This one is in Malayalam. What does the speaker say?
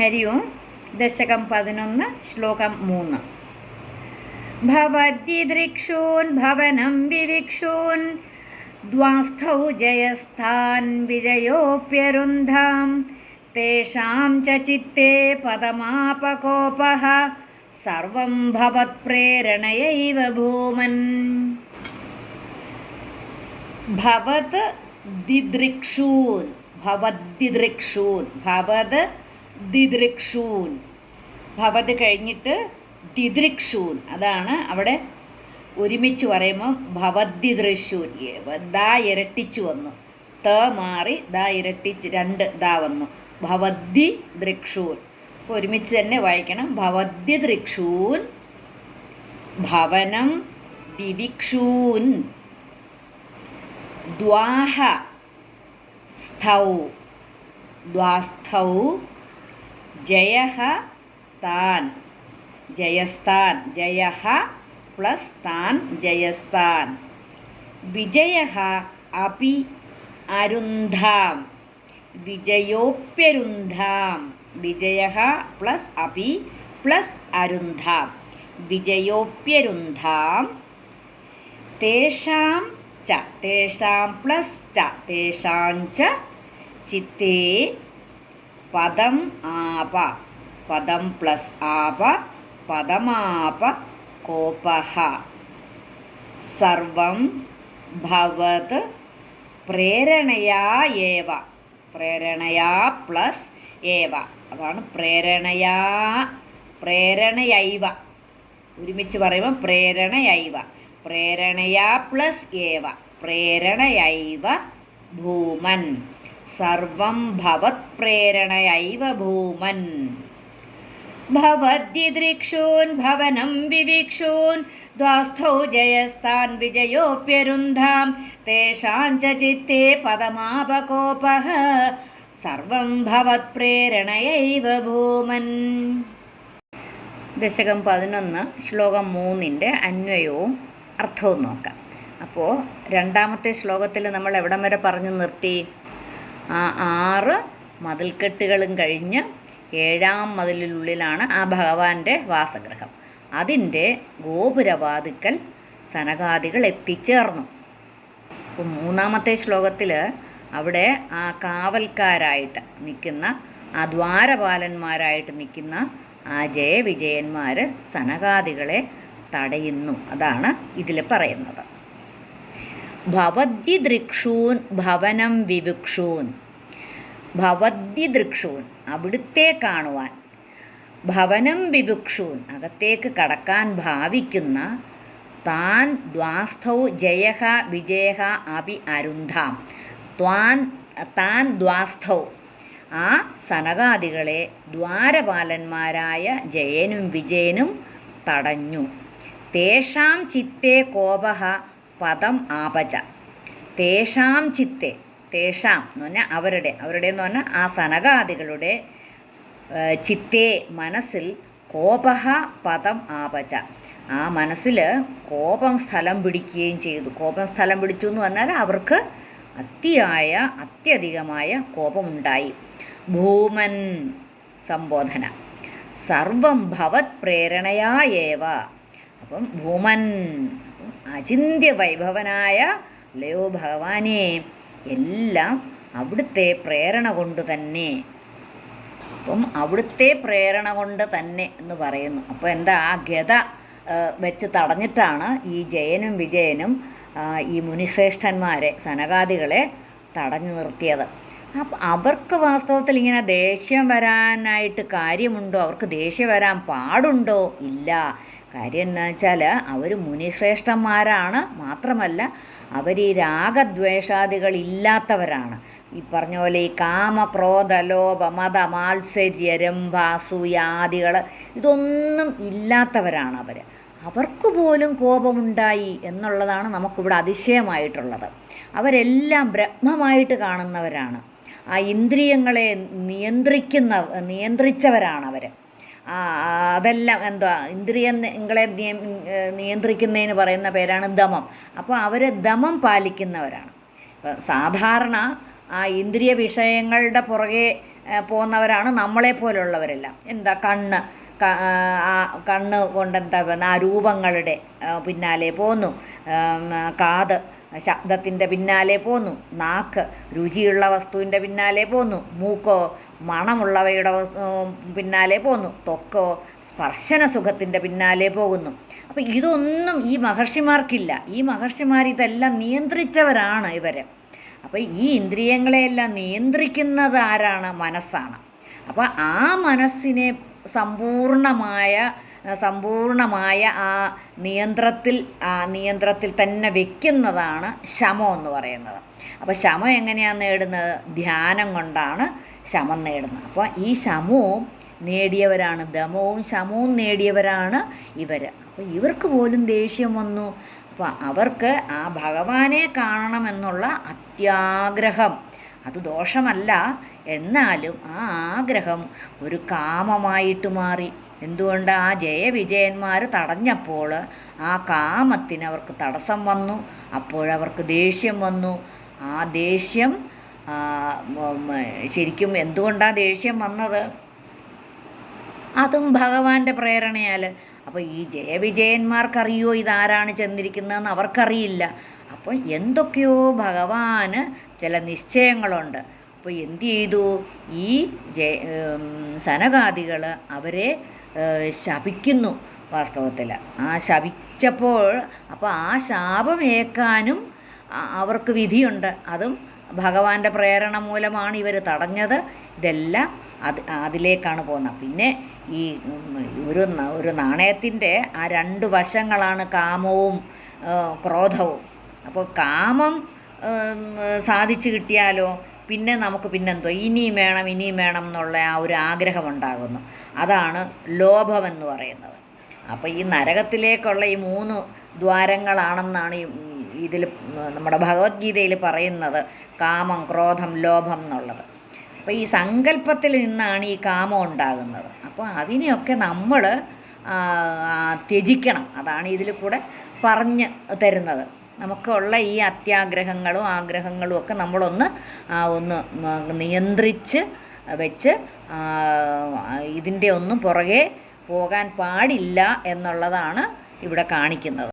ഹരി ഓം ദശകം പതിനൊന്ന് ശ്ലോകം മൂന്ന്. ഭവദ്യദൃക്ഷൂൻ ഭവനം വിവിക്ഷൂൻ ദ്വാസ്ഥൗ ജയസ്ഥാൻ വിജയോപ്യരുന്ധാം. തേഷാം ച ചിത്തേ പദമാപകോപഃ സർവം ഭവത്പ്രേരണയൈവ ഭൂമൻ. ഭവത് ദിദൃക്ഷൂൻ ഭവദ്ദിദൃക്ഷൂൻ ഭവത് ദിദൃക്ഷൂൻ. ഭവത് കഴിഞ്ഞിട്ട് ദിദൃക്ഷൂൻ. അതാണ് അവിടെ ഒരുമിച്ച് പറയുമ്പോൾ ഭവദ്ദിദൃശൂൻ. ദാ ഇരട്ടിച്ചു വന്നു. ത മാറി ദാ ഇരട്ടിച്ച് രണ്ട് ദാ വന്നു. ഭവദ്ദി ദൃക്ഷൂൻ ഒരുമിച്ച് തന്നെ വായിക്കണം. ഭവദ്ദി ദൃക്ഷൂൻ ഭവനം വിവിക്ഷൂൻ. ദ്വാഹ സ്ഥൗ. ദ്വാസ്ഥൗ ജയ താൻ. ജയസ്ഥാൻ. ജയ പ്ലസ് താൻ ജയസ്ഥാൻ. വിജയ അപി അരുന്ധാം. വിജയോപ്യരുന്ധാം. വിജയ പ്ലസ് അപി പ്ലസ് അരുന്ധാം. വിജയോപ്യരുന്ധാം. തേഷാം ച. തേഷാം പ്ലസ് ച. തേഷാം ച. ചിത്തേ പദം ആപ. പദം പ്ലസ് ആപ പദമാപ കോപഹ. സർവം ഭവത് പ്രേരണയാ ഏവ. പ്രേരണയാ പ്ലസ് ഏവ. അതാണ് പ്രേരണയാ പ്രേരണയൈവ. ഒരുമിച്ച് പറയുമ്പോൾ പ്രേരണയൈവ. പ്രേരണയാ പ്ലസ് ഏവ. പ്രേരണയൈവ ഭൂമൻ. സർവം ഭവത് പ്രേരണയൈവ ഭൂമൻ. ഭവദ്ദിദൃക്ഷൂൻ ഭവനം വിവിക്ഷൂൻ ദ്വാസ്ഥൗ ജയസ്ഥാൻ വിജയോപ്യരുന്ധാം തേഷാം ച ചിത്തേ പദമാപകോപഃ സർവം ഭവത് പ്രേരണയൈവ ഭൂമൻ. ദശകം പതിനൊന്ന് ശ്ലോകം മൂന്നിന്റെ അന്വയവും അർത്ഥവും നോക്കാം. അപ്പോൾ രണ്ടാമത്തെ ശ്ലോകത്തിൽ നമ്മൾ എവിടം വരെ പറഞ്ഞു നിർത്തി? ആ ആറ് മതിൽക്കെട്ടുകളും കഴിഞ്ഞ് ഏഴാം മതിലിനുള്ളിലാണ് ആ ഭഗവാന്റെ വാസഗ്രഹം അതിന്റെ ഗോപുരവാതിക്കൽ സനകാദികൾ എത്തിച്ചേർന്നു. അപ്പം മൂന്നാമത്തെ ശ്ലോകത്തിൽ അവിടെ ആ കാവൽക്കാരായിട്ട് നിൽക്കുന്ന ആ ദ്വാരപാലന്മാരായിട്ട് നിൽക്കുന്ന ആ ജയവിജയന്മാർ സനകാദികളെ തടയുന്നു. അതാണ് ഇതിൽ പറയുന്നത്. ഭവദ്യദൃക്ഷൂൻ ഭവനം വിവിക്ഷൂൻ. ഭവദ്യദൃക്ഷൂൻ അവിടുത്തെ കാണുവാൻ. ഭവനം വിവിക്ഷൂൻ അകത്തേക്ക് കടക്കാൻ ഭാവിക്കുന്ന താൻ ദ്വാസ്ഥൗ ജയഹ വിജയഹ അപി അരുന്ധാം. ത്വാൻ താൻ ദ്വാസ്ഥൗ ആ സനകാദികളെ ദ്വാരപാലന്മാരായ ജയനും വിജയനും തടഞ്ഞു. തേഷാം ചിത്തേ കോപഹ പദം ആപച. തേഷാം ചിത്തെ തേഷാം എന്ന് പറഞ്ഞാൽ അവരുടെ അവരുടെ എന്ന് പറഞ്ഞാൽ ആ സനകാദികളുടെ ചിത്തെ മനസ്സിൽ കോപഹ പദം ആപച. ആ മനസ്സിൽ കോപം സ്ഥലം പിടിക്കുകയും ചെയ്തു. കോപം സ്ഥലം പിടിച്ചു എന്ന് പറഞ്ഞാൽ അവർക്ക് അത്തിയായ അത്യധികമായ കോപമുണ്ടായി. ഭൂമൻ സംബോധന. സർവം ഭവത് പ്രേരണയായേവ. അപ്പം ഭൂമൻ അചിന്ത്യ വൈഭവനായ ലയോ ഭഗവാനെ എല്ലാം അവിടുത്തെ പ്രേരണ കൊണ്ട് തന്നെ. അപ്പം അവിടുത്തെ പ്രേരണ കൊണ്ട് തന്നെ എന്ന് പറയുന്നു. അപ്പോൾ എന്താ ആ ഗത വെച്ച് തടഞ്ഞിട്ടാണ് ഈ ജയനും വിജയനും ഈ മുനിശ്രേഷ്ഠന്മാരെ സനകാദികളെ തടഞ്ഞു നിർത്തിയത്. അപ്പം അവർക്ക് വാസ്തവത്തിൽ ഇങ്ങനെ ദേഷ്യം വരാനായിട്ട് കാര്യമുണ്ടോ? അവർക്ക് ദേഷ്യം വരാൻ പാടുണ്ടോ? ഇല്ല. കാര്യം എന്ന് വെച്ചാൽ അവർ മുനിശ്രേഷ്ഠന്മാരാണ്. മാത്രമല്ല അവർ ഈ രാഗദ്വേഷാദികൾ ഇല്ലാത്തവരാണ്. ഈ പറഞ്ഞ പോലെ ഈ കാമ ക്രോധ ലോഭ മത മാത്സര്യ രംഭാസൂയാദികൾ ഇതൊന്നും ഇല്ലാത്തവരാണ് അവർ അവർക്ക് പോലും കോപമുണ്ടായി എന്നുള്ളതാണ് നമുക്കിവിടെ അതിശയമായിട്ടുള്ളത്. അവരെല്ലാം ബ്രഹ്മമായിട്ട് കാണുന്നവരാണ്. ആ ഇന്ദ്രിയങ്ങളെ നിയന്ത്രിക്കുന്ന നിയന്ത്രിച്ചവരാണ് അവർ അതെല്ലാം എന്താ ഇന്ദ്രിയങ്ങളെ നിയ നിയന്ത്രിക്കുന്നതിന് പറയുന്ന പേരാണ് ദമം. അപ്പോൾ അവർ ദമം പാലിക്കുന്നവരാണ്. സാധാരണ ആ ഇന്ദ്രിയ വിഷയങ്ങളുടെ പുറകെ പോകുന്നവരാണ് നമ്മളെ പോലുള്ളവരെല്ലാം. എന്താ കണ്ണ് കണ്ണ് കൊണ്ടെന്താ ആ രൂപങ്ങളുടെ പിന്നാലെ പോന്നു. കാത് ശബ്ദത്തിന്റെ പിന്നാലെ പോന്നു. നാക്ക് രുചിയുള്ള വസ്തുവിന്റെ പിന്നാലെ പോന്നു. മൂക്കോ മണമുള്ളവയുടെ പിന്നാലെ പോന്നു. തൊക്കോ സ്പർശന സുഖത്തിന്റെ പിന്നാലെ പോകുന്നു. അപ്പം ഇതൊന്നും ഈ മഹർഷിമാർക്കില്ല. ഈ മഹർഷിമാർ ഇതെല്ലാം നിയന്ത്രിച്ചവരാണ് ഇവർ അപ്പോൾ ഈ ഇന്ദ്രിയങ്ങളെയെല്ലാം നിയന്ത്രിക്കുന്നത് ആരാണ്? മനസ്സാണ്. അപ്പോൾ ആ മനസ്സിനെ സമ്പൂർണമായ സമ്പൂർണമായ ആ നിയന്ത്രത്തിൽ ആ നിയന്ത്രത്തിൽ തന്നെ വെക്കുന്നതാണ് ശമം എന്ന് പറയുന്നത്. അപ്പോൾ ശമം എങ്ങനെയാണ് നേടുന്നത്? ധ്യാനം കൊണ്ടാണ് ശമം നേടുന്നത്. അപ്പോൾ ഈ ശമവും നേടിയവരാണ് ദമവും ശമവും നേടിയവരാണ് ഇവർ അപ്പോൾ ഇവർക്ക് പോലും ദേഷ്യം വന്നു. അപ്പോൾ അവർക്ക് ആ ഭഗവാനെ കാണണമെന്നുള്ള അത്യാഗ്രഹം അത് ദോഷമല്ല. എന്നാലും ആ ആഗ്രഹം ഒരു കാമമായിട്ട് മാറി. എന്തുകൊണ്ട്? ആ ജയവിജയന്മാർ തടഞ്ഞപ്പോൾ ആ കാമത്തിന് അവർക്ക് തടസ്സം വന്നു. അപ്പോഴവർക്ക് ദേഷ്യം വന്നു. ആ ദേഷ്യം ശരിക്കും എന്തുകൊണ്ടാണ് ദേഷ്യം വന്നത്? അതും ഭഗവാന്റെ പ്രേരണയാൽ അപ്പോൾ ഈ ജയവിജയന്മാർക്കറിയോ ഇതാരാണ് ചെന്നിരിക്കുന്നതെന്ന് അവർക്കറിയില്ല. അപ്പോൾ എന്തൊക്കെയോ ഭഗവാന് ചില നിശ്ചയങ്ങളുണ്ട്. അപ്പോൾ എന്തു ചെയ്തു? ഈ ജയ സനകാദികൾ അവരെ ശപിക്കുന്നു വാസ്തവത്തിൽ ആ ശപിച്ചപ്പോൾ അപ്പോൾ ആ ശാപമേക്കാനും അവർക്ക് വിധിയുണ്ട്. അതും ഭഗവാന്റെ പ്രേരണ മൂലമാണ് ഇവർ തടഞ്ഞത്. ഇതെല്ലാം അത് അതിലേക്കാണ് പോകുന്നത്. പിന്നെ ഈ ഒരു ഒരു നാണയത്തിന്റെ ആ രണ്ട് വശങ്ങളാണ് കാമവും ക്രോധവും. അപ്പോൾ കാമം സാധിച്ചു കിട്ടിയാലോ? പിന്നെ നമുക്ക് പിന്നെന്തോ? ഇനിയും വേണം ഇനിയും വേണം എന്നുള്ള ആ ഒരു ആഗ്രഹം ഉണ്ടാകുന്നു അതാണ് ലോഭമെന്ന് പറയുന്നത്. അപ്പോൾ ഈ നരകത്തിലേക്കുള്ള ഈ മൂന്ന് ദ്വാരങ്ങളാണെന്നാണ് ഈ ഇതിൽ നമ്മുടെ ഭഗവത്ഗീതയിൽ പറയുന്നത്. കാമം ക്രോധം ലോഭം എന്നുള്ളത്. അപ്പോൾ ഈ സങ്കല്പത്തിൽ നിന്നാണ് ഈ കാമം ഉണ്ടാകുന്നത്. അപ്പോൾ അതിനെയൊക്കെ നമ്മൾ ത്യജിക്കണം. അതാണ് ഇതിൽ കൂടെ പറഞ്ഞ് തരുന്നത്. നമുക്കുള്ള ഈ അത്യാഗ്രഹങ്ങളും ആഗ്രഹങ്ങളും ഒക്കെ നമ്മളൊന്ന് ഒന്ന് നിയന്ത്രിച്ച് വെച്ച് ഇതിന്റെ ഒന്നും പുറകെ പോകാൻ പാടില്ല എന്നുള്ളതാണ് ഇവിടെ കാണിക്കുന്നത്.